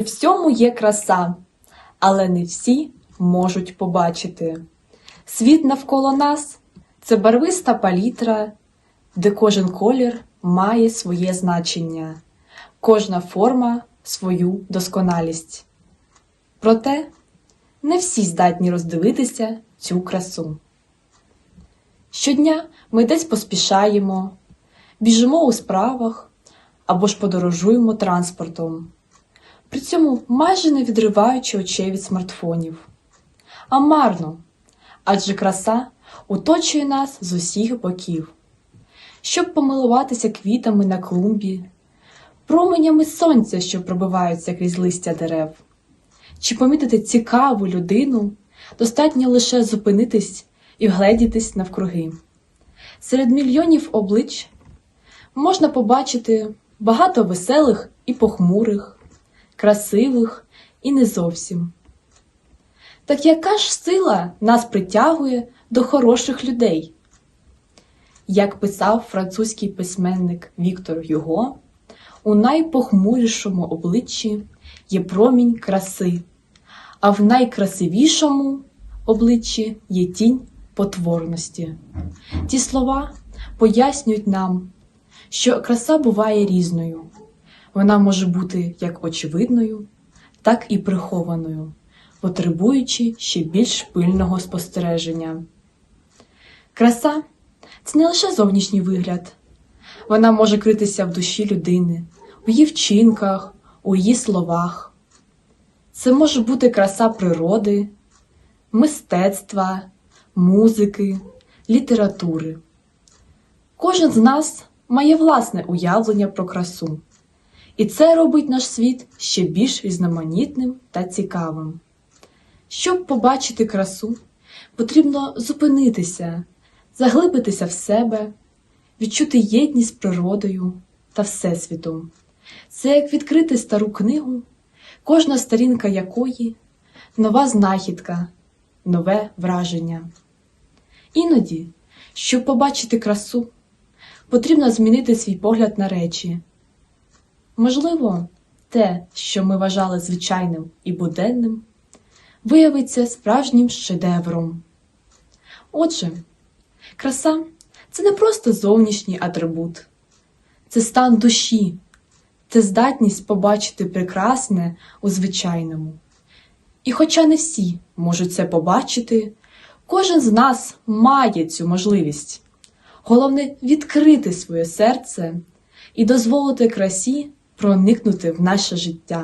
Всьому є краса, але не всі можуть побачити. Світ навколо нас це барвиста палітра, де кожен колір має своє значення, кожна форма свою досконалість. Проте не всі здатні роздивитися цю красу. Щодня ми десь поспішаємо, біжимо у справах або ж подорожуємо транспортом, при цьому майже не відриваючи очей від смартфонів. А марно, адже краса оточує нас з усіх боків. Щоб помилуватися квітами на клумбі, променями сонця, що пробиваються крізь листя дерев, чи помітити цікаву людину, достатньо лише зупинитись і вгледітись навкруги. Серед мільйонів облич можна побачити багато веселих і похмурих, красивих і не зовсім. Так яка ж сила нас притягує до хороших людей? Як писав французький письменник Віктор Юго, у найпохмурішому обличчі є промінь краси, а в найкрасивішому обличчі є тінь потворності. Ті слова пояснюють нам, що краса буває різною. Вона може бути як очевидною, так і прихованою, потребуючи ще більш пильного спостереження. Краса це не лише зовнішній вигляд, вона може критися в душі людини, у її вчинках, у її словах. Це може бути краса природи, мистецтва, музики, літератури. Кожен з нас має власне уявлення про красу, і це робить наш світ ще більш різноманітним та цікавим. Щоб побачити красу, потрібно зупинитися, заглибитися в себе, відчути єдність з природою та Всесвітом. Це як відкрити стару книгу, кожна сторінка якої нова знахідка, нове враження. Іноді, щоб побачити красу, потрібно змінити свій погляд на речі. Можливо, те, що ми вважали звичайним і буденним, виявиться справжнім шедевром. Отже, краса це не просто зовнішній атрибут, це стан душі, це здатність побачити прекрасне у звичайному. І хоча не всі можуть це побачити, кожен з нас має цю можливість. Головне відкрити своє серце і дозволити красі проникнути в наше життя.